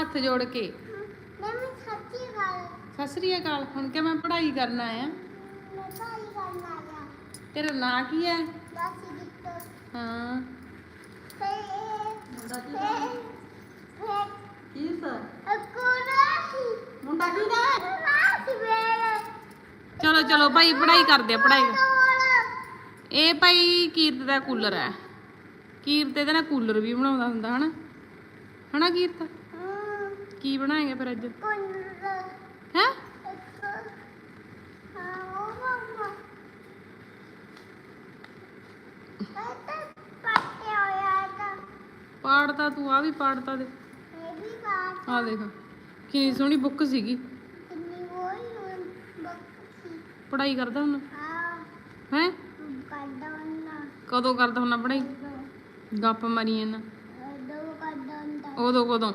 ਹੱਥ ਜੋੜ ਕੇ। ਮੈਂ ਸੱਚੀ ਗੱਲ ਸਤਿ ਸ੍ਰੀ ਅਕਾਲ। ਹੁਣ ਕਿ ਮੈਂ ਪੜ੍ਹਾਈ ਕਰਨ ਆਇਆ ਮੈਂ ਕਰਨ ਤੇਰਾ ਨਾਂ ਕੀ ਹੈ? ਦਿੱਤੋ ਕੀ ਸਰ? ਮੁੰਡਾ ਕੀ ਦਾ ਚਲੋ ਚਲੋ ਭਾਈ ਪੜ੍ਹਾਈ ਕਰਦੇ ਆ ਪੜ੍ਹਾਈ ਇਹ ਭਾਈ ਕੀਰਤ ਦਾ ਕੂਲਰ ਹੈ। ਕੀਰਤ ਇਹਦੇ ਨਾਲ ਕੂਲਰ ਵੀ ਬਣਾਉਂਦਾ ਹੁੰਦਾ ਹਨਾ? ਹਨਾ ਕੀਰਤ? ਕੀ ਬਣਾਏਗਾ ਫਿਰ ਅੱਜ? ਹੈ? ਪਾੜਤਾ ਤੂੰ ਆ ਵੀ ਪਾੜਤਾ ਦੇ। ਆ ਦੇਖ ਕਿੰਨੀ ਸੋਹਣੀ ਬੁੱਕ ਸੀਗੀ। ਪੜ੍ਹਾਈ ਕਰਦਾ ਹੁਣ ਹੈ? ਕਦੋਂ ਕਰਦਾ ਹੁਣ ਪੜ੍ਹਾਈ? ਗੱਪ ਮਾਰੀ ਇਹਨਾਂ ਉਦੋਂ ਕਦੋਂ?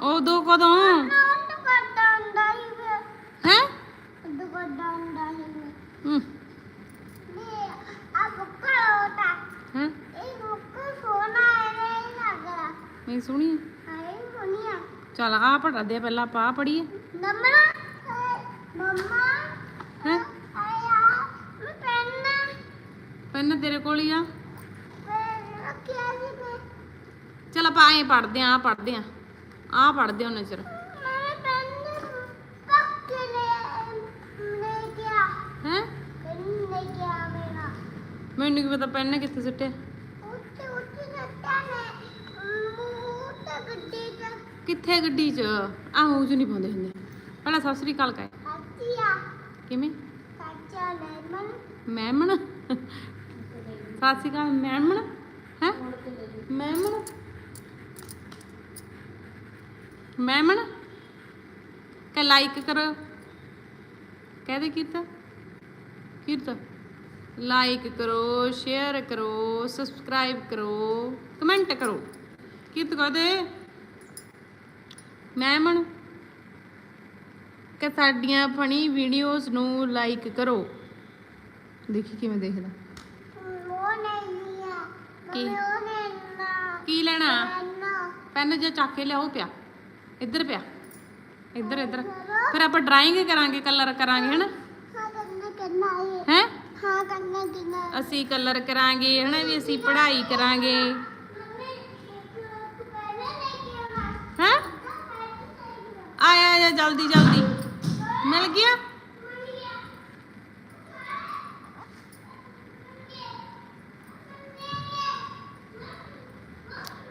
ਉਦੋਂ ਕਦੋਂ? ਹੈ? ਹੂੰ। ਹੈ? ਨਹੀਂ ਸੁਣੀ। ਚਲ ਆ ਪੜ੍ਹਦੇ ਆ, ਪਹਿਲਾਂ ਆਪਾਂ ਪੜੀਏ ਹੈ? ਪੈਨ ਤੇਰੇ ਕੋਲ ਹੀ ਆ। ਪੈਨ ਰੱਖਿਆ ਆਪਾਂ ਐਂ ਪੜ੍ਹਦੇ ਆ ਪੜਦੇ ਆ। ਆ ਪੜਦੇ ਹੁੰਨੇ ਚਿਰ। ਹੈ? ਮੈਨੂੰ ਕੀ ਪਤਾ ਪੈਨ ਕਿੱਥੇ ਸੁੱਟਿਆ ਕਿੱਥੇ ਗੱਡੀ 'ਚ? ਆਹੋ ਚ ਨਹੀਂ ਪਾਉਂਦੇ ਹੁੰਦੇ। ਪਹਿਲਾਂ ਸਤਿ ਸ੍ਰੀ ਅਕਾਲ ਕਾਇ ਹੱਥੀਆ ਕਿਵੇਂ? ਮੈਮਣ? ਸਤਿ ਸ੍ਰੀ ਅਕਾਲ ਮੈਮਣ। ਹੈ? ਮੈਮਣ? ਮੈਮਣ ਕਹ ਲਾਈਕ ਕਰੋ। ਕਹਦੇ ਕੀਤਾ ਕੀਤਾ ਲਾਈਕ ਕਰੋ ਸ਼ੇਅਰ ਕਰੋ ਸਬਸਕ੍ਰਾਈਬ ਕਰੋ ਕਮੈਂਟ ਕਰੋ। ਕਿਤ ਕਹਦੇ ਮੈਮਣ ਕਿ ਸਾਡੀਆਂ ਫਨੀ ਵੀਡੀਓਜ਼ ਨੂੰ ਲਾਈਕ ਕਰੋ। ਦੇਖੀ ਕਿਵੇਂ ਦੇਖਦਾ। ਕੀ? ਕੀ ਲੈਣਾ? ਪੈਨ ਪੈਨ ਜੇ ਚੱਕ ਕੇ ਲਿਆਓ ਪਿਆ। ਇੱਧਰ ਪਿਆ ਇੱਧਰ ਇੱਧਰ ਫਿਰ ਆਪਾਂ ਡਰਾਇੰਗ ਕਰਾਂਗੇ ਕਲਰ ਕਰਾਂਗੇ ਹਨਾ ਹਾਂ ਕਰਨਾ ਕਰਨਾ ਹੈ ਹੈ ਹਾਂ ਕਰਨਾ ਕਰਨਾ ਅਸੀਂ ਕਲਰ ਕਰਾਂਗੇ ਹਨਾ ਵੀ ਅਸੀਂ ਪੜ੍ਹਾਈ ਕਰਾਂਗੇ ਮੰਮੀ ਇੱਕ ਪੈਨ ਲੈ ਕੇ ਆਵਾ ਹੈ ਆਇਆ ਆਇਆ ਜਲਦੀ ਜਲਦੀ ਮਿਲ ਗਿਆ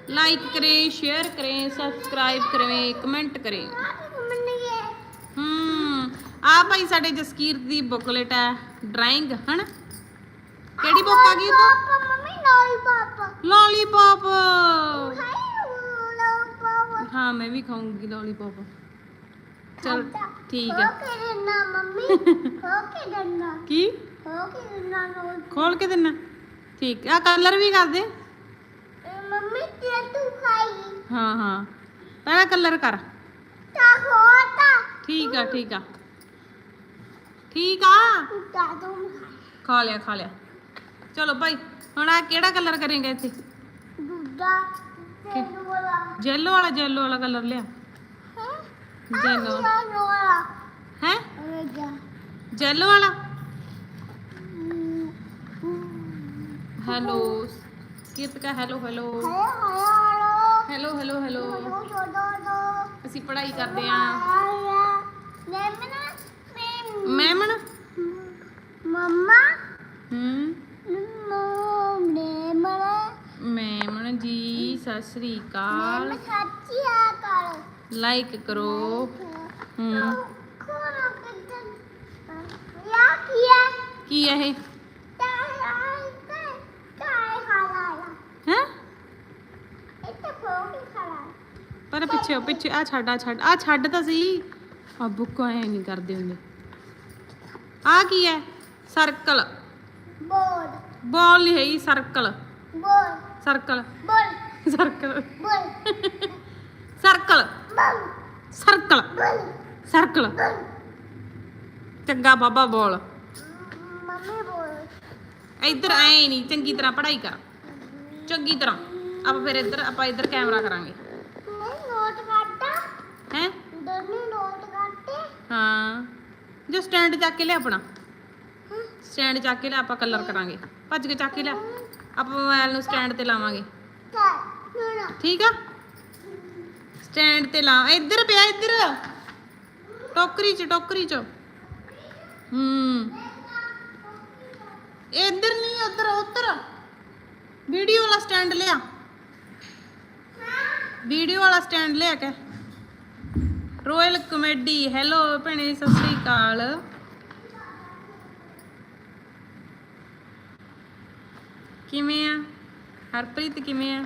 ਲਾਈਕ ਕਰੇ ਸ਼ੇਅਰ ਕਰੇ ਸਬਸਕ੍ਰਾਈਬ ਕਰੇ ਕਮੈਂਟ ਕਰੇ। ਹੂੰ ਆ ਭਾਈ ਸਾਡੇ ਜਸਕੀਰ ਦੀ ਬੁਕਲੇਟ ਹੈ ਡਰਾਇੰਗ ਹਨ? ਕਿਹੜੀ ਬੁੱਕ ਆ ਗਈ ਪਾਪਾ ਮੰਮੀ ਲੋਲੀਪੌਪ ਲੋਪਾ ਹਾਂ ਮੈਂ ਵੀ ਖਾਊਂਗੀ ਲੋਲੀਪੌਪ ਚਲ ਠੀਕ ਹੋ। ਹੈ ਕੇ? ਦੇਣਾ ਮੰਮੀ ਹੋ ਕੇ ਦੇਣਾ ਕੀ ਹੋ ਕੇ ਦੇਣਾ ਖੋਲ ਕੇ ਦੇਣਾ ਠੀਕ ਆ ਕਲਰ ਵੀ ਕਰ ਦੇ। ਮੰਮੀ ਤੇ ਤੂੰ ਖਾਈ ਹਾਂ ਹਾਂ ਪਹਿਲਾਂ ਕਲਰ ਕਰ ਤਾ ਹੋਤਾ ਠੀਕ ਆ ਠੀਕ ਆ ਠੀਕ ਆ ਤਾ ਤੂੰ ਖਾ ਲਿਆ ਖਾ ਲਿਆ ਚਲੋ ਭਾਈ ਹੁਣ ਆ ਕਿਹੜਾ ਕਲਰ ਕਰੇਂਗੇ ਇੱਥੇ ਦੁੱਧਾ ਤੇ ਦੁਆ ਜੈਲੋ ਵਾਲਾ ਜੈਲੋ ਵਾਲਾ ਕਲਰ ਲਿਆ ਹੈ ਜੈਲੋ ਆ ਨੋਲਾ ਹੈ ਅਰੇ ਜਾ ਜੈਲੋ ਵਾਲਾ ਹੈਲੋ ਕਿਤ ਕਾ hello hello. Hello hello hello. ਅਸੀਂ ਪੜ੍ਹਾਈ ਕਰਦੇ ਆਂ ਆਇਆ ਲੈਮਨਾ ਮੈਂ ਮੈਮਣ ਮੰਮਾ? ਹੂੰ। ਮੋ ਨੇ ਮਰੇ ਮੈਮਣ ਜੀ ਸਤਿ ਸ੍ਰੀ ਅਕਾਲ। ਲਾਈਕ ਕਰੋ। ਹੂੰ? ਕੀ ਹੈ ਇਹ ਤਾਈ ਤਾਈ ਤਾਈ ਖਾਲਾ ਹੈ ਇੱਥੇ ਕੋਈ ਖਾਲਾ ਪਰ ਪਿੱਛੇ ਪਿੱਛੇ ਆ ਛੱਡ ਆ ਛੱਡ ਆ ਛੱਡ ਤਾਂ ਸਹੀ। ਆ ਬੁੱਕ ਐ ਨਹੀਂ ਕਰਦੇ ਹੁੰਦੇ। ਆ ਕੀ ਹੈ ਸਰਕਲ। ਬੋਲ ਬਾਲ ਨਹੀਂ ਹੈ ਹੀ ਸਰਕਲ। ਬੋਲ। ਸਰਕਲ। ਬੋਲ। ਸਰਕਲ। ਬੋਲ। ਸਰਕਲ। ਬੋਲ। ਸਰਕਲ। ਬੋਲ। ਸਰਕਲ। ਚੰਗਾ ਬਾਬਾ ਬੋਲ। ਮੰਮੀ ਬੋਲ। ਇੱਧਰ ਐ ਨਹੀਂ ਚੰਗੀ ਤਰ੍ਹਾਂ ਪੜ੍ਹਾਈ ਕਰ। ਚੰਗੀ ਤਰ੍ਹਾਂ। ਆਪਾਂ ਫਿਰ ਇੱਧਰ ਆਪਾਂ ਇੱਧਰ ਕੈਮਰਾ ਕਰਾਂਗੇ। ਹੈ? ਦੋਨੇ ਨੋਟ ਕਰਤੇ? ਹਾਂ। ਜੋ ਸਟੈਂਡ ਚੱਕ ਕੇ ਲਿਆ ਆਪਣਾ। ਸਟੈਂਡ ਚੱਕ ਕੇ ਲਿਆ ਆਪਾਂ ਕਲਰ ਕਰਾਂਗੇ। ਭੱਜ ਕੇ ਚੱਕ ਕੇ ਲਿਆ। ਆਪਾਂ ਮੋਬਾਈਲ ਨੂੰ ਸਟੈਂਡ ਤੇ ਲਾਵਾਂਗੇ। ਠੀਕ ਆ? ਸਟੈਂਡ ਤੇ ਲਾ ਇੱਧਰ ਪਿਆ ਇੱਧਰ। ਟੋਕਰੀ ਚ ਟੋਕਰੀ ਚ। ਹੂੰ। ਇੱਧਰ ਨਹੀਂ ਉੱਧਰ ਉੱਧਰ। ਵੀਡੀਓ ਵਾਲਾ ਸਟੈਂਡ ਲਿਆ। ਵੀਡੀਓ ਵਾਲਾ ਸਟੈਂਡ ਲਿਆ ਕੇ। ਰੋਇਲ ਕਮੇਡੀ ਹੈਲੋ ਭੈਣੇ, ਸਤਿ ਸ੍ਰੀ ਅਕਾਲ। ਕਿਵੇਂ ਆ? ਹਰਪ੍ਰੀਤ, ਕਿਵੇਂ ਆ?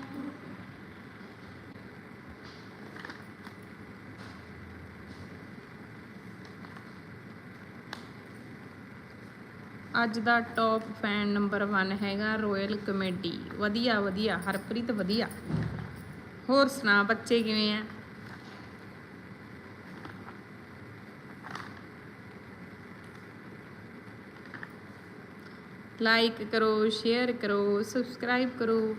ਅੱਜ ਦਾ ਟੌਪ ਫੈਨ ਨੰਬਰ 1 ਹੈਗਾ ਰੋਇਲ ਕਮੇਡੀ ਵਧੀਆ ਵਧੀਆ, ਹਰਪ੍ਰੀਤ ਵਧੀਆ। ਹੋਰ ਸੁਣਾ, ਬੱਚੇ ਕਿਵੇਂ ਆ? ਲਾਈਕ ਕਰੋ ਸ਼ੇਅਰ ਕਰੋ ਸਬਸਕ੍ਰਾਈਬ ਕਰੋ।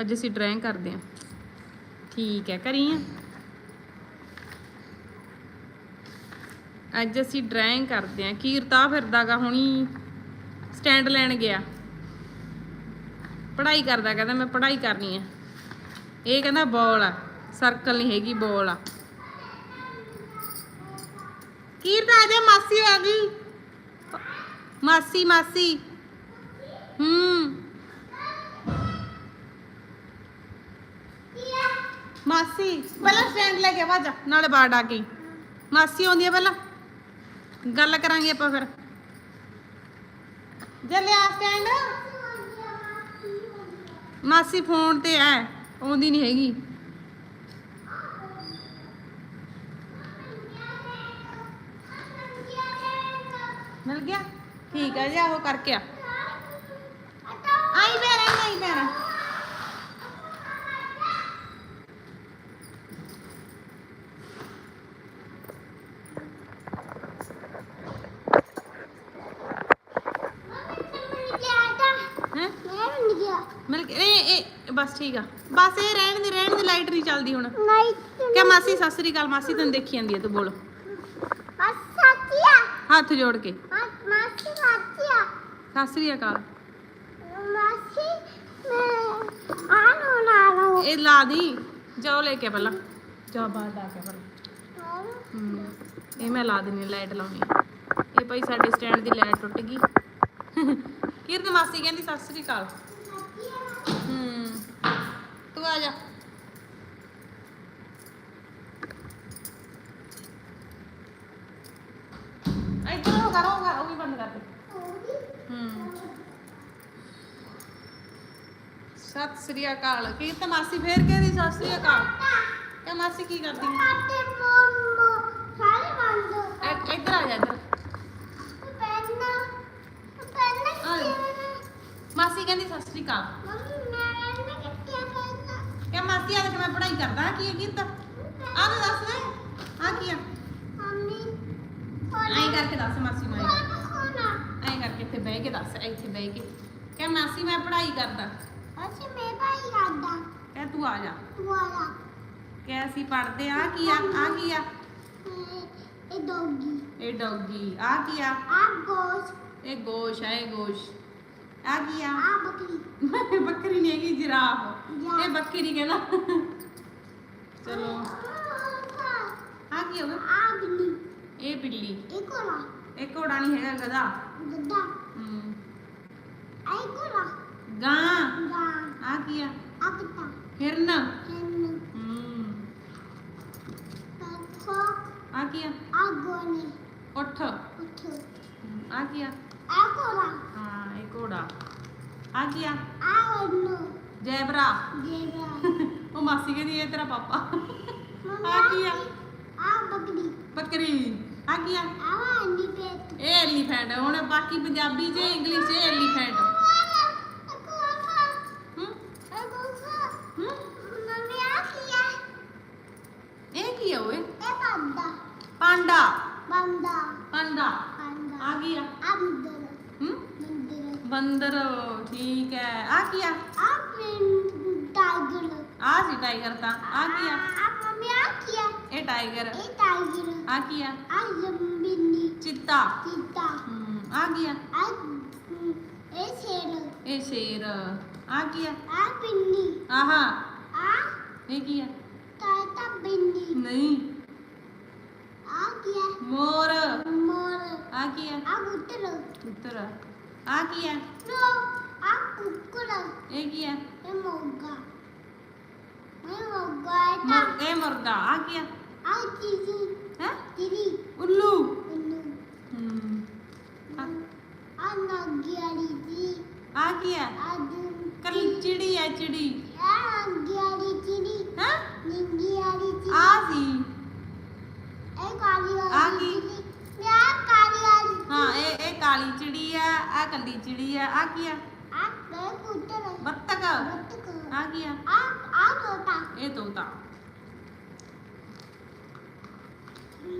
ਅੱਜ ਅਸੀਂ ਡਰਾਇੰਗ ਕਰਦੇ ਹਾਂ। ਠੀਕ ਹੈ, ਕਰੀ ਆ ਅੱਜ ਅਸੀਂ ਡਰਾਇੰਗ ਕਰਦੇ ਹਾਂ। ਕੀਰਤਾ ਫਿਰਦਾਗਾ ਹੁਣੀ? ਸਟੈਂਡ ਲੈਣ ਗਿਆ। ਪੜ੍ਹਾਈ ਕਰਦਾ, ਕਹਿੰਦਾ ਮੈਂ ਪੜ੍ਹਾਈ ਕਰਨੀ ਹੈ। ਇਹ ਕਹਿੰਦਾ ਬੋਲ ਆ। ਸਰਕਲ ਨਹੀਂ ਹੈਗੀ ਬੋਲ ਆ। ਕੀਰਤਾ ਆ ਮਾਸੀ ਆ ਗਈ। ਮਾਸੀ ਮਾਸੀ। ਹੂੰ। ਮਾਸੀ, ਪਹਿਲਾਂ ਸਟੈਂਡ ਲੈ ਕੇ ਵਾਜਾ ਨਾਲੇ ਬਾੜ ਆ ਗਈ। ਮਾਸੀ ਆਉਂਦੀ ਆ ਪਹਿਲਾਂ। ਗੱਲ ਕਰਾਂਗੇ ਆਪਾਂ ਫਿਰ। ਜੇ ਲਿਆ ਸਟੈਂਡ ਮਾਸੀ ਫੋਨ ਤੇ ਹੈ ਆਉਂਦੀ ਨਹੀਂ ਹੈਗੀ। ਮਿਲ ਗਿਆ? ਠੀਕ ਹੈ ਜੀ ਆਹੋ ਕਰਕੇ ਆ। ਆਈ ਬੈਰਾ ਆਈ ਬੈਰਾ ਹੈ? ਮਿਲ ਗਿਆ ਇਹ ਇਹ ਬਸ ਠੀਕ ਆ। ਬਸ ਇਹ ਰਹਿਣ ਦੀ ਰਹਿਣ ਦੀ ਲਾਈਟ ਨਹੀਂ ਚੱਲਦੀ ਹੁਣ। ਕਿ ਮਾਸੀ ਸਤਿ ਸ੍ਰੀ ਅਕਾਲ ਮਾਸੀ ਤੈਨੂੰ ਦੇਖੀ ਜਾਂਦੀ ਹੈ ਤੂੰ ਬੋਲ। ਹੱਥ ਜੋੜ ਕੇ। ਸਤਿ ਸ੍ਰੀ ਅਕਾਲ। ਇਹ ਲਾ ਦੀ ਜਾਓ ਲੈ ਕੇ ਪਹਿਲਾਂ। ਜਾ ਬਾਹਰ ਲਾ ਕੇ ਪਹਿਲਾਂ। ਹਮ, ਇਹ ਮੈਂ ਲਾ ਦਿੰਨੀ ਲਾਈਟ ਲਾਉਣੀ ਆ। ਇਹ ਭਾਈ ਸਾਡੇ ਸਟੈਂਡ ਦੀ ਲਾਈਟ ਟੁੱਟ ਗਈ। ਕਿਰਤ ਮਾਸੀ ਕਹਿੰਦੀ ਸਤਿ ਸ੍ਰੀ ਅਕਾਲ। ਹੂੰ ਤੂੰ ਆ ਜਾ ਇੱਧਰ ਹੋ ਕਰੋ ਉਹ ਵੀ ਬੰਦ ਕਰ ਦੇ ਹੂੰ ਸਤਿ ਸ੍ਰੀ ਅਕਾਲ। ਕੀ ਕੀਰਤ ਮਾਸੀ ਫੇਰ ਕਹਿੰਦੀ ਸਤਿ ਸ੍ਰੀ ਅਕਾਲ। ਕਿ ਮਾਸੀ ਕੀ ਕਰਦੀ? ਹੈ ਇ- ਇੱਧਰ ਆ ਜਾ, ਇੱਧਰ। ਮਾਸੀ ਕਹਿੰਦੀ, ਸਤਿ ਸ੍ਰੀ ਅਕਾਲ। ਕਿ ਮਾਸੀ ਆ ਦੇਖ ਮੈਂ ਪੜ੍ਹਾਈ ਕਰਦਾ? ਕੀ ਹੈ ਆ ਤਾਂ ਦੱਸ ਦੇ ਆ ਕੀ ਆ? ਐਂ ਕਰਕੇ ਦੱਸ ਮਾਸੀ ਨੂੰ, ਐਂ ਕਰਕੇ। ਇੱਥੇ ਬਹਿ ਕੇ ਦੱਸ, ਇੱਥੇ ਬਹਿ ਕੇ। ਕਿ ਮਾਸੀ, ਮੈਂ ਪੜ੍ਹਾਈ ਕਰਦਾ। ਕਿ ਤੂੰ ਆ ਜਾ ਕਿ ਅਸੀਂ ਪੜ੍ਹਦੇ ਆ ਕੀ ਆ ਆ ਕੀ ਆ ਇਹ ਡੋਗੀ ਇਹ ਡੌਗੀ ਆ ਕੀ ਆ ਆ ਗੋਸ਼ ਇਹ ਗੋਸ਼ ਹੈ ਇਹ ਗੋਸ਼ ਆ ਕੀ ਆ ਆ ਬੱਕਰੀ ਬੱਕਰੀ ਨਹੀਂ ਹੈਗੀ ਜਿਰਾਫ ਜਾ। ਇਹ ਬੱਕਰੀ ਕਹਿੰਦਾ ਚਲੋ ਆ ਕੀ ਹੋਗਾ ਆ ਬਿੱਲੀ ਇਹ ਬਿੱਲੀ ਇਹ ਕੋਲਾ ਇਹ ਘੋੜਾ ਨਹੀਂ ਹੈਗਾ ਗਧਾ ਗੱਡਾ ਹਮ, ਆਈ ਕੋਲਾ ਗਾਂ। ਗਾ। ਆ ਕੀ ਆ? ਆ ਕੁੱਤਾ। ਹਿਰਨ। ਹੈਨ ਹਮ, ਤੱਕੋ ਆ ਕੀ ਆ? ਆ ਗੋਨੇ ਉੱਠ। ਉੱਠ। ਆ ਕੀ ਆ? ਆ ਕੋਲਾ ਹਾਂ ਇਹ ਘੋੜਾ। ਆ ਕੀ ਆ? ਆ ਉਹਨੂੰ। ਜੈਬਰਾ। ਜੇਗਾ ਉਹ ਮਾਸੀ ਕਹਿੰਦੀ ਇਹ ਤੇਰਾ ਪਾਪਾ। ਆ ਕੀ ਆ? ਆ ਬੱਕਰੀ। ਬੱਕਰੀ। ਆ ਕੀ ਆ? ਆ ਪੇਟ ਇਹ ਐਲੀਫੈਂਟ ਹੁਣ ਬਾਕੀ ਪੰਜਾਬੀ 'ਚ ਇੰਗਲਿਸ਼ 'ਚ ਐਲੀਫੈਂਟ ਹਮ ਹਮ ਇਹ ਕੀ ਆ ਓਏ ਪਾਂਡਾ ਪਾਂਡਾ ਆ ਕੀ ਆ ਹਮ ਬੰਦਰ ਠੀਕ ਹੈ ਆ ਕੀ ਆ ਆ ਸੀ ਟਾਈਗਰ ਤਾਂ ਆ ਕੀ ਆ ਮੰਮੀ ਆ ਕੀ ਹੈ ਇਹ ਟਾਈਗਰ ਇਹ ਟਾਈਗਰ ਆ ਕੀ ਆ ਆ ਜ਼ੰਬੀਨੀ ਚਿੱਤਾ ਚੀਤਾ ਹਮ, ਆ ਕੀ ਆ ਆ ਹਮ, ਇਹ ਸ਼ੇਰ ਇਹ ਸ਼ੇਰ ਆ ਕੀ ਆ ਆ ਪਿੰਨੀ ਆ ਇਹ ਕੀ ਆ ਆ ਹੈ ਆ ਆ ਆ ਆ ਆ ਆ ਕੁੱਕੜ। ਇਹ ਕੀ ਆ? ਇਹ ਮੋਗਾ। ਮੈਂ ਮੋਗਾ ਹੈ ਤਾਂ। ਮੁਰ- ਇਹ ਮੁਰਗਾ ਆ ਕੀ ਆ? ਆ ਚੀਜ਼ੀ ਹੈ? ਚੀਜ਼ੀ ਉੱਲੂ। ਇਹਨੂੰ ਹਮ, ਆ ਨਾਗਿਆੜੀ ਜੀ ਆ ਕੀ ਆ? ਆ ਦੂੰ ਕੱਲ ਚਿੜੀ ਆ ਚਿੜੀ। ਆ ਨਾਗਿਆੜੀ ਚਿੜੀ ਹੈ? ਨਿੰਗਿਆੜੀ ਚਿੜੀ ਆ ਸੀ। ਇਹ ਕਾਲੀ ਆ ਵਾਲੀ ਕੀ? ਚਿੜੀ ਮੈਂ ਕਾਲੀ ਵਾਲੀ ਹਾਂ ਇਹ ਇਹ ਕਾਲੀ ਚਿੜੀ ਆ ਆ ਕੱਲੀ ਚਿੜੀ ਆ ਆ ਕੀ ਆ? ਆ ਤੋਤਾ ਇਹ ਤੋਤਾ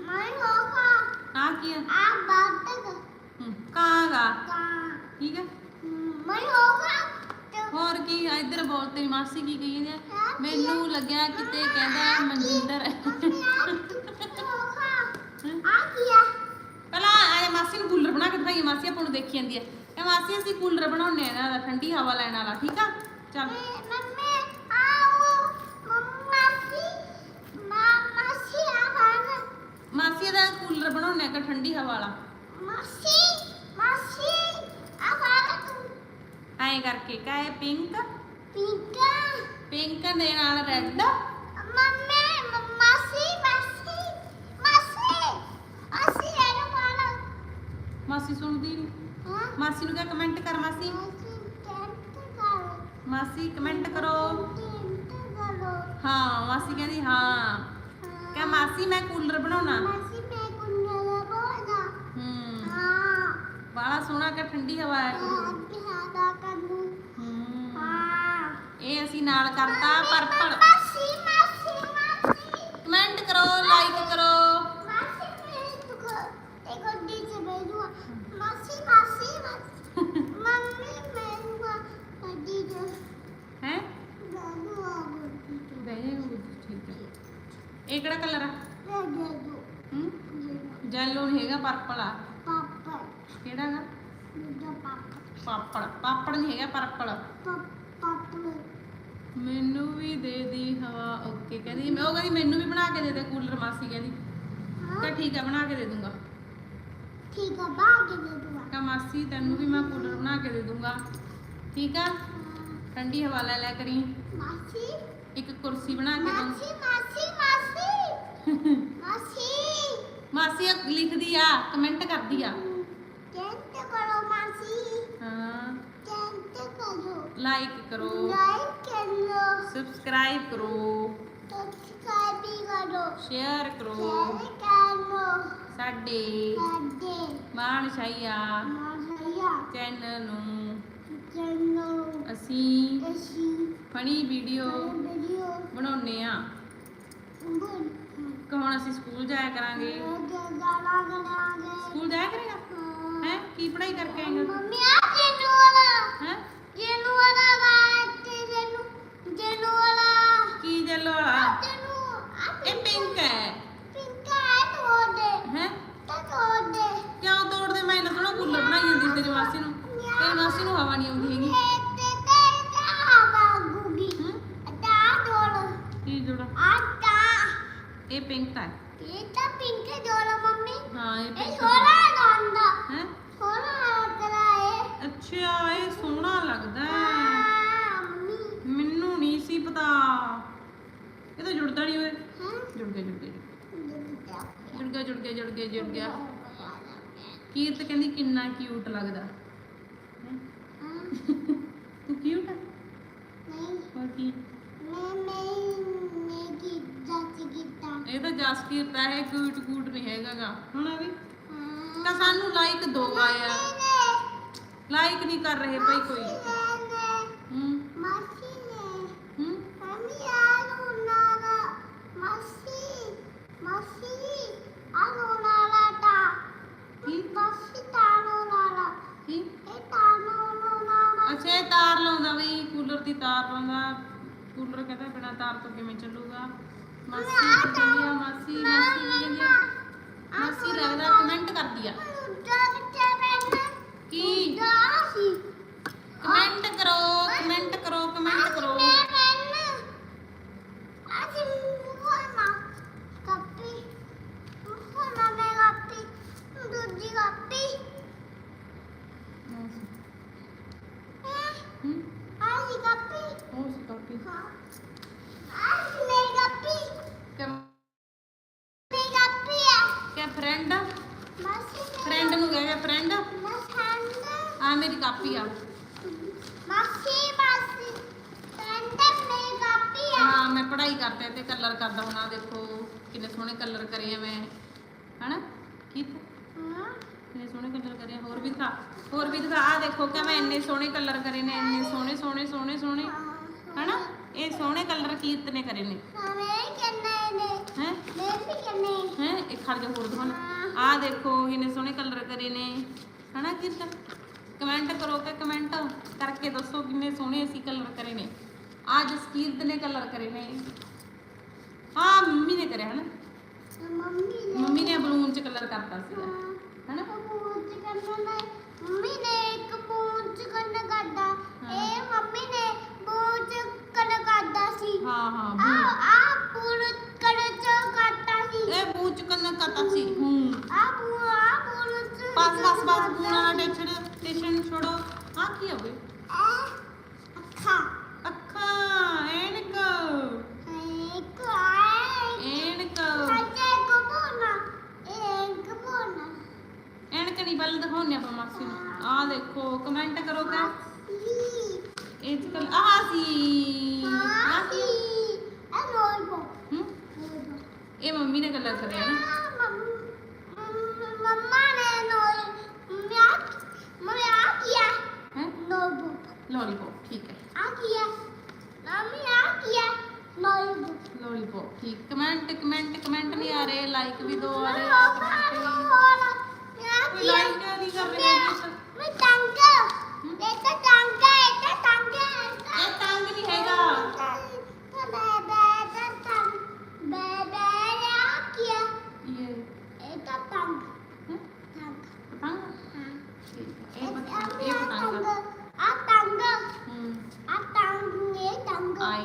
ਮੈਂ ਹੋਗਾ ਆ ਕੀ ਆ ਆ ਬੱਤਕ ਹਮ, ਕਾਂ ਗਾ ਕਾ ਠੀਕ ਆ ਮੈਂ ਹੋਗਾ ਹੋਰ ਕੀ ਇੱਧਰ ਬੋਲ ਤੇਰੀ ਮਾਸੀ ਕੀ ਕਹੀ ਆ ਮੈਨੂੰ ਲੱਗਿਆ ਕਿਤੇ ਕਹਿੰਦਾ ਮਨਜਿੰਦਰ ਹੋਗਾ ਆ ਕੀ ਆ ਪਹਿਲਾਂ ਆਏ ਮਾਸੀ ਨੂੰ ਕੂਲਰ ਬਣਾ ਕੇ ਦਿਖਾਈਏ ਮਾਸੀ ਆਪਾਂ ਨੂੰ ਦੇਖੀ ਜਾਂਦੀ ਹੈ ਇਹ ਮਾਸੀ ਅਸੀਂ ਕੂਲਰ ਬਣਾਉਣੇ ਆ ਇਹਨਾਂ ਦਾ ਠੰਡੀ ਹਵਾ ਲੈਣ ਵਾਲਾ ਠੀਕ ਆ? ਚੱਲ। ਮੰਮੀ ਆਓ। ਮੰਮਾਸੀ ਮਾਮਾਸੀ ਆਵਾਜ਼ ਮਾਸੀ ਦਾ ਕੂਲਰ ਬਣਾਉਣੇ ਆ ਕਿ ਠੰਡੀ ਹਵਾ ਵਾਲਾ। ਮਾਸੀ ਮਾਸੀ ਆਵਾਜ਼ ਤੂੰ ਐਂ ਕਰਕੇ ਕਾਏ ਪਿੰਕ। ਪੀਕਾ। ਪਿੰਕ ਦੇ ਨਾਲ ਰੈੱਡ ਮੰਮੀ ਮਾਸੀ ਮਾਸੀ ਮਾਸੀ ਅਸੀਂ ਇਹਨੂੰ ਮਾਰਾ ਮਾਸੀ ਸੁਣਦੀ ਨਹੀਂ ਮਾਸੀ ਨੂੰ ਕਿਆ ਕਮੈਂਟ ਕਰ ਮਾਸੀ? ਮਾਸੀ ਕਮੈਂਟ ਕਰੋ। ਹਾਂ ਮਾਸੀ ਕਹਿੰਦੀ ਹਾਂ। ਕਹ ਮਾਸੀ ਮੈਂ ਕੂਲਰ ਬਣਾਉਣਾ। ਮਾਸੀ ਮੈਂ ਕੁੰਨਾ ਬੋਲਦਾ ਹੂੰ। ਹਾਂ ਬਾਲਾ ਸੋਹਣਾ ਕਿ ਠੰਡੀ ਹਵਾ ਹੂੰ। ਹਾਂ। ਇਹ ਅਸੀਂ ਨਾਲ ਕਰਤਾ ਪਰਪਲ ਮਾਸੀ ਮਾਸੀ ਮਾਸੀ ਕਮੈਂਟ ਕਰੋ ਲਾਈਕ ਕਰੋ ਮਾਸੀ ਮੇਰੇ ਦੁਖ ਤੇ ਗੱਡੀ ਚ ਬੈਠੂਆ ਮਾਸੀ ਮਾਸੀ ਮਾਸੀ ਮੰਮੀ ਮੈਨੂੰ ਗੱਡੀ ਚ ਹੈ ਬੈਠੂਆ ਗੱਡੀ ਚ ਬਹਿ ਜਾਏਗਾ ਠੀਕ ਹੈ ਇਹ ਕਿਹੜਾ ਕਲਰ ਆ? ਹੂੰ ਜੈਲੋ ਨਹੀਂ ਹੈਗਾ ਪਰਪਲ ਆ। ਕਿਹੜਾ ਹੈਗਾ? ਪਾਪੜ। ਪਾਪੜ। ਨਹੀਂ ਹੈਗਾ ਪਰਪਲ ਮੈਨੂੰ ਵੀ ਦੇ ਦੀ ਹਵਾ ਓਕੇ ਕਹਿੰਦੀ ਮੈਂ ਉਹ ਕਹਿੰਦੀ ਮੈਨੂੰ ਵੀ ਬਣਾ ਕੇ ਦੇ ਦੇ ਕੂਲਰ ਮਾਸੀ ਕਹਿੰਦੀ। ਤਾਂ ਠੀਕ ਆ ਬਣਾ ਕੇ ਦੇ ਦੂੰਗਾ। ਠੀਕ ਆ ਬਾਗ ਦੇ ਦੂਆ ਕਾ ਮਾਸੀ ਤੈਨੂੰ ਵੀ ਮੈਂ ਕੂਲਰ ਬਣਾ ਕੇ ਦੇ ਦੂੰਗਾ। ਠੀਕ ਆ? ਠੰਡੀ ਹਵਾ ਲੈ ਲੈ ਕਰੀ। ਮਾਸੀ? ਇੱਕ ਕੁਰਸੀ ਬਣਾ ਕੇ ਦੂੰ। ਮਾਸੀ ਮਾਸੀ ਮਾਸੀ। ਮਾਸੀ। ਮਾਸੀ ਇਹ ਲਿਖਦੀ ਆ ਕਮੈਂਟ ਕਰਦੀ ਆ। ਕੈਂਟ ਕਰੋ ਮਾਸੀ। ਹਾਂ। ਕੈਂਟ ਕਰੋ। ਲਾਈਕ ਕਰੋ। ਲਾਈਕ ਕਰੋ। ਸਬਸਕ੍ਰਾਈਬ ਕਰੋ। ਸਬਸਕ੍ਰਾਈਬ ਕਰੋ। ਸ਼ੇਅਰ ਕਰੋ। ਸ਼ੇਅਰ ਕਰੋ। ਸਾਡੇ ਸਾਡੇ ਛਾਈਆ ਮਾਰਿਆ ਚੈਨਲ ਨੂੰ ਚੈਨਲ ਅਸੀਂ ਅਸੀਂ ਫਨੀ ਵੀਡੀਓ ਬਣਾਉਨੇ ਆ ਕਿ ਹੁਣ ਅਸੀਂ ਸਕੂਲ ਜਾਇਆ ਕਰਾਂਗੇ। ਸਕੂਲ ਜਾਇਆ ਕਰੇਗਾ? ਹੈ? ਕੀ ਪੜ੍ਹਾਈ ਕਰਕੇ ਆਏਗਾ? ਮੰਮੀ ਆ ਜੇਨੂ ਵਾਲਾ। ਹੈ? ਜੇਨੂ ਵਾਲਾ ਵਾ ਤੇ ਜੇਨੂ ਜੇਨੂ ਵਾਲਾ। ਕੀ ਜੈਲੋ ਵਾਲਾ? ਇਹ ਪਿੰਕ ਹੈ। ਹੈ ਕਿਉਂ ਤੋੜਦੇ? ਮੈਂ ਥੋੜਾ ਕੂਲਰ ਬਣਾਈ ਜਾਂਦੀ ਤੇਰੀ ਮਾਸੀ ਨੂੰ। ਤੇਰੀ ਮਾਸੀ ਨੂੰ ਹਵਾ ਨਹੀਂ ਆਉਂਦੀ ਹੈਗੀ ਤੇ ਤੇ ਤੇ ਹਵਾ ਗੁਗੀ ਹੂੰ ਤਾਂ ਦੋੜ ਕੀ ਜੋੜਾ ਆ ਤਾ ਇਹ ਪਿੰਕ ਹੈ। ਇਹ ਤਾਂ ਪਿੰਕ ਦੋੜ ਮੰਮੀ। ਹਾਂ ਇਹ ਇਹ ਪਿੰਕ ਸੋਹਣਾ ਗਾਂਦਾ ਹੈ? ਸੋਹਣਾ ਲੱਗਦਾ ਹੈ ਅੱਛਾ ਇਹ ਸੋਹਣਾ ਲੱਗਦਾ ਹੈ। ਹਾਂ ਮੰਮੀ। ਮੈਨੂੰ ਨਹੀਂ ਸੀ ਪਤਾ। ਇਹ ਤਾਂ ਜੁੜਦਾ ਨਹੀਂ ਓਏ ਹਾਂ। ਜੁੜ ਗਿਆ ਜੁੜ ਗਿਆ ਜੁੜ ਗਿਆ। ਜੁੜ ਗਿਆ ਜੁੜ ਗਿਆ। ਜੁੜ ਗਿਆ ਕੀਰਤ ਕਹਿੰਦੀ ਕਿੰਨਾ ਕਿਊਟ ਲੱਗਦਾ। ਹੈਂ? ਤੂੰ ਕਿਊਟ ਹੈ ਹੋਰ ਕੀ? ਇਹ ਤਾਂ ਜਸਕੀਰਤ ਹੈ ਇਹ ਕਿਊਟ ਕਿਊਟ ਨਹੀਂ ਹੈਗਾਗਾ। ਹੁਣ ਆ ਵੀ ਤਾਂ ਸਾਨੂੰ ਲਾਈਕ ਦੋ ਆਇਆ ਲਾਈਕ ਨਹੀਂ ਕਰ ਰਹੇ ਭਾਈ ਕੋਈ। ਹੂੰ ਹੂੰ ਕੀ? ਕੀ? ਅੱਛਾ ਇਹ ਤਾਰ ਲਾਉਂਦਾ ਬਈ ਕੂਲਰ ਦੀ ਤਾਰ ਲਾਉਂਦਾ। ਕੂਲਰ ਕਹਿੰਦਾ ਬਿਨਾ ਤਾਰ ਤੋਂ ਕਿਵੇਂ ਚੱਲੂਗਾ? ਮਾਸੀ ਕਹਿੰਦੀ ਆ? ਮਾਸੀ ਮਾਸੀ ਕੀ ਕਹਿੰਦੀ ਆ? ਮਾਸੀ ਲੱਗਦਾ ਕਮੈਂਟ ਕਰਦੀ ਆ। ਕੀ? ਕਮੈਂਟ ਕਰੋ ਕਮੈਂਟ ਕਰੋ ਕਮੈਂਟ ਕਰੋ। ਹੂੰ ਉਹ ਸੀ ਕਾਪੀ। ਕਿ ਫਰੈਂਡ ਫਰੈਂਡ ਨੂੰ ਕਹੇ ਫਰੈਂਡ ਆ ਮੇਰੀ ਕਾਪੀ ਆ। ਮਾਸੀ ਮਾਸੀ ਕਹਿੰਦੇ ਮੇਰੀ ਕਾਪੀ ਆ। ਹਾਂ ਮੈਂ ਪੜ੍ਹਾਈ ਕਰਦਾ ਤੇ ਕਲਰ ਕਰਦਾ ਹੁਣ ਆ ਦੇਖੋ ਕਿੰਨੇ ਸੋਹਣੇ ਕਲਰ ਕਰੇ ਆ ਮੈਂ। ਹਨਾ? ਕੀ ਕਿੰਨੇ ਸੋਹਣੇ ਕਲਰ ਕਰੇ ਆ ਹੋਰ ਵੀ ਦਿਖਾ ਹੋਰ ਵੀ ਦਿਖਾ। ਆ ਦੇਖੋ ਕਿ ਮੈਂ ਇੰਨੇ ਸੋਹਣੇ ਕਲਰ ਕਰੇ ਨੇ ਇੰਨੇ ਸੋਹਣੇ ਸੋਹਣੇ ਸੋਹਣੇ ਸੋਹਣੇ। ਹਨਾ? ਇਹ ਸੋਹਣੇ ਕਲਰ ਕੀਰਤ ਨੇ। ਕਰੇ ਨੇ ਮੈਂ ਕਹਿੰਦੇ ਨੇ। ਹੈ? ਮੈਂ ਵੀ ਕਹਿੰਦੇ ਹੈ? ਇਹ ਖੜ ਜਾ ਹੋਰ ਦਿਖਾਉਣ ਆ ਦੇਖੋ ਕਿੰਨੇ ਸੋਹਣੇ ਕਲਰ ਕਰੇ ਨੇ। ਹਨਾ ਕੀਰਤ ਕਮੈਂਟ ਕਰੋ ਕਿ ਕਮੈਂਟ ਕਰਕੇ ਦੱਸੋ ਕਿੰਨੇ ਸੋਹਣੇ ਅਸੀਂ ਕਲਰ ਕਰੇ ਨੇ ਆ ਜਸਕੀਰਤ ਨੇ ਕਲਰ ਕਰੇ ਨੇ ਆ ਮੰਮੀ ਨੇ ਕਰਿਆ ਹਨਾ ਮੰਮੀ ਨੇ ਮੰਮੀ ਨੇ ਬਲੂਨ ਚ ਕਲਰ ਕਰਤਾ ਸੀਗਾ ਹਨਾ ਪੂੰਝ ਕਰਨਾ ਨੇ ਮੰਮੀ ਨੇ ਇੱਕ ਪੂੰਝ ਕਰਨਾ ਕਰਦਾ ਇਹ ਮੰਮੀ ਨੇ ਪੂੰਝ ਕਰਨਾ ਕਰਦਾ ਸੀ ਹਾਂ ਹਾਂ ਆ ਬੂ- ਆ ਪੂੰਝ ਕਰਨਾ ਚ ਕਰਦਾ ਸੀ ਇਹ ਬੂਚ ਕੰਨ ਕਤਾ ਸੀ ਹੂੰ ਆ ਪੂ ਆ ਪੂੰਝ ਬਸ ਬਸ ਬਸ ਬੂਣਾ ਨਾ ਟੈਨਸ਼ਨ ਟੈਨਸ਼ਨ ਛੋੜੋ ਆ ਕੀ ਹੋਵੇ ਅੱਖਾਂ ਅੱਖਾਂ ਐਨਕ ਇੱਕ ਆਏ ਐਨਕ ਸੱਚੇ ਕੋ ਬੋਲਣਾ ਇੱਕ ਬੋਲਣਾ ਐਨਕ ਨਹੀਂ ਬੱਲ ਦਿਖਾਉਣੇ ਆਪਾਂ ਮਾਸੀ ਨੂੰ ਆ ਦੇਖੋ ਕਮੈਂਟ ਕਰੋ ਕਿ ਇਹ ਚ ਕਲ ਆ ਸੀ ਆ ਕੀ ਹੂੰ ਇਹ ਮੰਮੀ ਨੇ ਕਲਰ ਕਰਿਆ ਨਾ ਹੈ ਲੋਲੀਪੌਪ ਠੀਕ ਹੈ ਲੋਲੀਪੌਪ ਠੀਕ ਕਮੈਂਟ ਕਮੈਂਟ ਕਮੈਂਟ ਨਹੀਂ ਆ ਰਹੇ ਲਾਈਕ ਵੀ ਦੋ ਆ ਰਹੇ ਲਾਈਕ ਨਹੀਂ ਕਰ ਰਹੇ ਹੈਗੇ ਤਾਂ। ਇਹ ਤੰਗ ਨਹੀਂ ਹੈਗਾ ਇਹ ਹੈ ਪਤੰਗ ਠੀਕ ਹੈ ਇਹ ਪਤੰਗ ਇਹ ਪਤੰਗ ਹੂੰ ਆਈ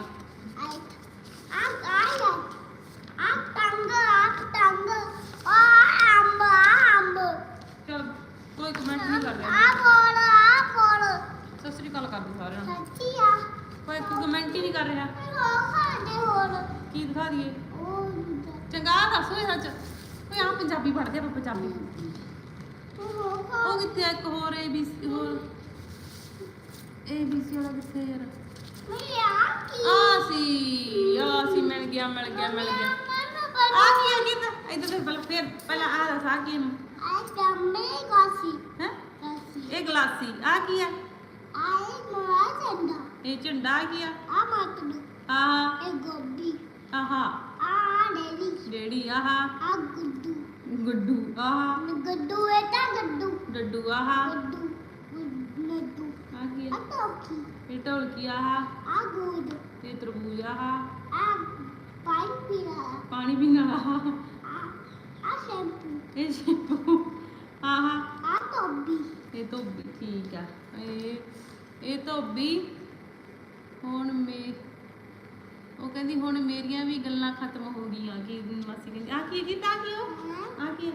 ਚਲ ਕੋਈ ਕਮੈਂਟ ਨਹੀਂ ਕਰ ਰਿਹਾ ਸਤਿ ਸ੍ਰੀ ਅਕਾਲ ਕਰ ਦੋ ਸਾਰਿਆਂ ਨੂੰ ਕੋਈ ਕਮੈਂਟ ਹੀ ਨਹੀਂ ਕਰ ਰਿਹਾ ਕੀ ਦਿਖਾ ਦਈਏ ਚੰਗਾ ਆਹ ਦੱਸ ਓਏ ਸੱਚ ਓਏ ਆ ਪੰਜਾਬੀ ਪੜ੍ਹਦੇ ਆਪਾਂ ਪੰਜਾਬੀ ਉਹ ਕਿੱਥੇ ਆ ਇੱਕ ਹੋਰ ਏ ਬੀ ਸੀ ਹੋਰ ਏ ਬੀ ਸੀ ਵਾਲਾ ਕਿੱਥੇ ਆ ਯਾਰ ਆ ਸੀ ਆ ਸੀ ਮਿਲ ਗਿਆ ਮਿਲ ਗਿਆ ਮਿਲ ਗਿਆ ਆ ਕੀ ਆ ਕੀ ਤਾਂ ਇਧਰ ਦੇਖ ਪਹਿਲਾਂ ਫਿਰ ਪਹਿਲਾਂ ਆ ਦੱਸ ਆ ਕੀ ਹੈ ਇਹ ਗਲਾਸੀ ਆ ਕੀ ਆ ਇਹ ਝੰਡਾ ਆ ਕੀ ਆ ਆਹ ਆਹਾ ਡੇੜੀ ਆਹਾ ਗੁੱਡੂ ਆਹਾ ਗੱਡੂ ਇਹਦਾ ਗੱਡੂ ਡੱਡੂ ਆਹਾ ਗੱਡੂ ਗੱਡੂ ਆ ਕੀ ਆ ਆ ਤੋਕੀ ਇਹ ਢੋਲਕੀ ਆਹਾ ਆ ਗੁੱਡ ਇਹ ਤਰਬੂਜ ਆਹਾ ਆ ਪਾਣੀ ਪੀ ਰਹਾ ਪਾਣੀ ਪੀਣ ਵਾਲਾ ਆਹਾ ਆ ਆ ਸ਼ੈਂਪੂ ਇਹ ਸ਼ੈਂਪੂ ਆਹਾ ਆ ਟੋਬੀ ਇਹ ਧੋਬੀ ਠੀਕ ਆ। ਇਹ ਇਹ ਧੋਬੀ ਹੁਣ ਮੇ ਉਹ ਕਹਿੰਦੀ ਹੁਣ ਮੇਰੀਆਂ ਵੀ ਗੱਲਾਂ ਖਤਮ ਹੋ ਗਈਆਂ ਕਿ ਮਾਸੀ ਕਹਿੰਦੀ ਆ ਕੀ ਕੀ ਤਾਂ ਕੀ ਉਹ? ਆ ਕੀ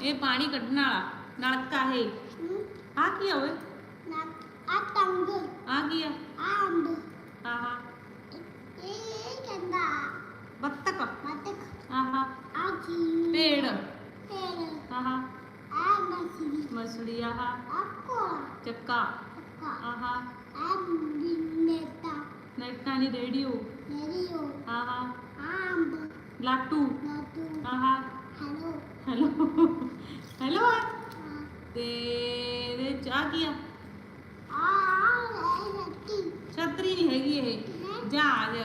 ਇਹ ਪਾਣੀ ਕੱਢਣ ਵਾਲਾ ਨਲਕਾ ਹੈ। ਆ ਕੀ ਆ ਓਏ ਨਾ ਆ ਤੰਗ ਆ ਕੀ ਆ ਆ ਅੰਬ ਆਹਾ ਇਹ ਕਹਿੰਦਾ ਬੱਤਕ ਮਤਕ ਆਹਾ ਆ ਕੀ ਪੇੜ ਫੇਰ ਆਹਾ ਆ ਮਸਰੀ ਮਸੜੀ ਆਹਾ ਆ ਕੋ ਚੱਕਾ ਕਾ ਆਹਾ ਆ ਬਿਨੇਤਾ ਨੈਟਾਂ ਦੀ ਰੇਡੀਓ ਰੇਡੀਓ ਆਹਾ ਆ ਅੰਬ ਲਾਟੂ ਨਾਟੂ ਆਹਾ ਹੈਲੋ ਹੈਲੋ ਹੈਲੋ ਆ ਤੇ ਇਹਦੇ ਚ ਆ ਕੀ ਆ ਆ ਆ ਰੱਤੀ ਛਤਰੀ ਨਹੀਂ ਹੈਗੀ ਇਹ ਜਹਾਜ਼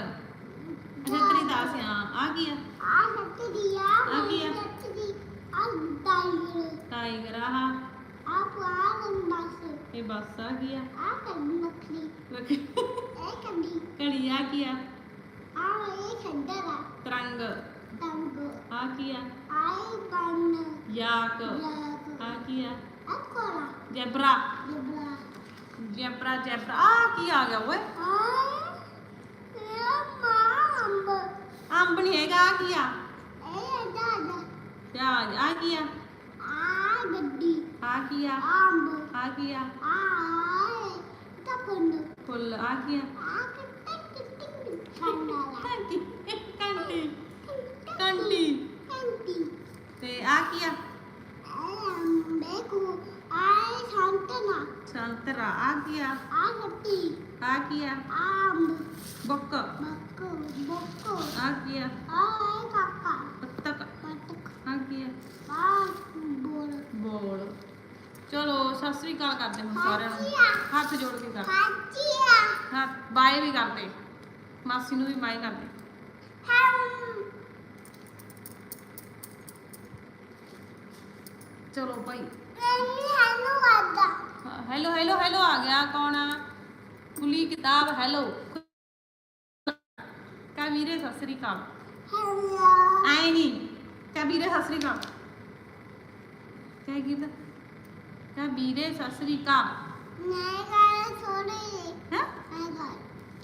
ਛਤਰੀ ਦਾ ਸਿਆ ਆ ਕੀ ਆ ਆ ਰੱਤੀ ਦੀ ਆ ਆ ਕੀ ਆ? ਰੱਤੀ ਦੀ ਆ ਟਾਈਗਰ ਟਾਈਗਰ ਆਹਾ ਆ ਪੁਆਨ ਬਸ ਇਹ ਬੱਸ ਆ ਕੀ ਆ ਆ ਨਹੀਂ ਆ ਕੀ ਆ? ਆ ਆ ਆ ਆਈ ਕੰਨ ਯਾਕ। ਯਾਕ। ਆ ਕੀ ਆ? ਅਕੋਲਾ ਜੈਬਰਾ। ਜਬਰਾ। Zebra zebra. ਆ ਕੀ ਆ ਗਿਆ ਓਏ? ਮਾਂਬ ਅੰਬ। ਨਹੀਂ ਹੈਗਾ ਆ ਕੀ ਆ? ਇਹ ਦਾਦਾ ਪਿਆਜ਼ ਆ ਕੀ ਆ? ਆ ਗੱਡੀ। ਆ ਕੀ ਆ? ਆਂਬ ਆ ਕੀ ਆ? ਆਏ ਤਪੰਦ ਫੁੱਲ। ਆ ਕੀ ਆ? ਆ ਕਿੱਟੇ ਕਿੱਟੇ ਖੰਡਰਾ ਘੰਟੀ ਘੰਟੀ ਘੰਟੀ ਕੰਟੀ ਤੇ ਆ ਕੀ ਆ? ਅੰਬੇ ਕੋ ਆਏ ਸੰਤਨਾ ਸੰਤਰਾ। ਆ ਕੀ ਆ? ਆ ਗੱਡੀ ਆ ਕੀ ਆ? ਆਂਬ ਬੁੱਕ। ਬੱਕੋ ਬੱਕੋ ਆ ਕੀ ਆ? ਆਏ ਕਾਕਾ ਪੱਤਕ ਪਟਕ ਆ ਕੀ ਆ? ਆ ਬੋਲ। ਬੋਲ ਚਲੋ ਸਤਿ ਸ੍ਰੀ ਅਕਾਲ ਕਰਦੇ ਹਾਂ ਸਾਰਿਆਂ ਨੂੰ। ਹੱਥ ਜੋੜ ਕੇ ਕਰ। ਕਾਚੀਆ ਹੱਥ ਬਾਏ ਵੀ ਕਰਦੇ। ਮਾਸੀ ਨੂੰ ਵੀ ਬਾਏ ਕਰਦੇ। ਹਮ। ਚਲੋ ਭਾਈ। ਰੈਨੀ ਹਨੂ ਆਦਾ ਹੈਲੋ ਹੈਲੋ ਹੈਲੋ ਆ ਗਿਆ ਕੌਣ ਆ? ਖੁੱਲੀ ਕਿਤਾਬ ਹੈਲੋ ਕਾ ਵੀਰੇ ਸਤਿ ਸ੍ਰੀ ਅਕਾਲ। ਹੈਲੋ ਆਏ ਨਹੀਂ ਕਾ ਵੀਰੇ ਸਤਿ ਸ੍ਰੀ ਅਕਾਲ। ਕਹਿ ਕੀਤਾ ਕਾ ਵੀਰੇ ਸਤਿ ਸ੍ਰੀ ਅਕਾਲ। ਮੈਂ ਗਾ ਥੋੜੀ ਹੈ? ਮੈਂ ਗਾ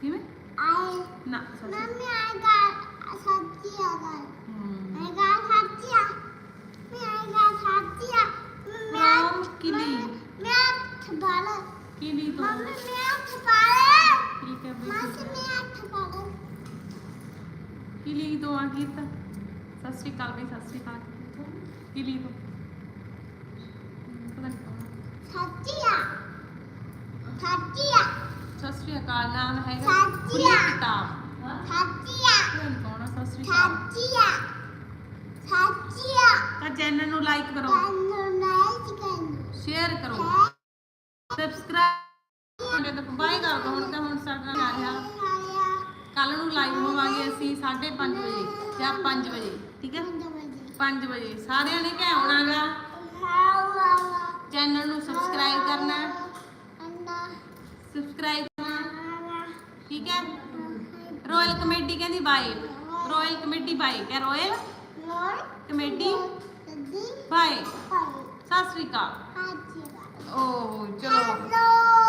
ਕਿਵੇਂ? ਆਏ। ਨਾ ਮੰਮੀ ਆ ਗਾ ਸੱਚੀ ਆ ਗਾ। ਮੈਂ ਗਾ ਸੱਚੀ ਆ। ਮੈਂ ਆ ਗਾ ਸੱਚੀ ਆ From ਕਿਲੀ। ਮੈਂ ਥਬਾਲ ਕੀ ਲਈ ਤੂੰ ਮੰਮੀ ਮੈਂ ਥਬਾਲ ਠੀਕ ਹੈ ਮਾਸੀ ਬਈ ਮੈਂ ਥਬਾਲ ਕੀ ਲਈ ਤੂੰ ਆ ਕੀਤਾ ਸਤਿ ਸ੍ਰੀ ਅਕਾਲ ਬਈ ਸਤਿ ਸ੍ਰੀ ਅਕਾਲ ਕੀ ਲਈ ਤੂੰ ਪਤਾ ਨਹੀਂ ਕੌਣ ਆ। ਸੱਚੀ ਆ ਸੱਚੀ ਆ ਸਤਿ ਸ੍ਰੀ ਅਕਾਲ ਨਾਮ ਹੈਗਾ ਸੱਚੀ ਖੁੱਲੀ ਆ। ਕਿਤਾਬ ਸੱਚੀ ਆ ਪਤਾ ਨਹੀਂ ਕੌਣ ਆ ਸਤਿ ਸ੍ਰੀ ਅਕਾਲ ਸੱਚੀ ਆ ਸੱਚੀ ਆ ਤਾਂ ਚੈਨਲ ਨੂੰ ਲਾਈਕ ਕਰੋ। ਕੰਨੂ ਨਹੀਂ ਕੰਨੂ ਸ਼ੇਅਰ ਕਰੋ। ਸਬਸਕ੍ਰਾਈਬ ਤੇ ਬਾਈ ਕਰ ਦੋ ਹੁਣ ਤਾਂ ਹੁਣ ਸਾਡਾ ਆ ਰਿਹਾ ਕੱਲ ਨੂੰ ਲਾਈਵ ਹੋਵਾਂਗੇ ਅਸੀਂ 5:30 ਵਜੇ ਜਾਂ 5 ਵਜੇ ਠੀਕ ਹੈ? 5 ਵਜੇ। ਸਾਰਿਆਂ ਨੇ ਕਿ ਆਉਣਾਗਾ ਚੈਨਲ ਨੂੰ ਸਬਸਕ੍ਰਾਈਬ ਕਰਨਾ। ਸਬਸਕ੍ਰਾਈਬ ਕਰਨਾ। ਠੀਕ ਹੈ? ਰਾਇਲ ਕਮੇਟੀ ਕਹਿੰਦੀ ਬਾਏ ਰਾਇਲ ਕਮੇਟੀ ਬਾਏ ਕਹ ਰਾਇਲ ਕਮੇਟੀ? ਬਾਏ ਸਤਿ ਸ੍ਰੀ ਅਕਾਲ। ਓ ਚਲੋ।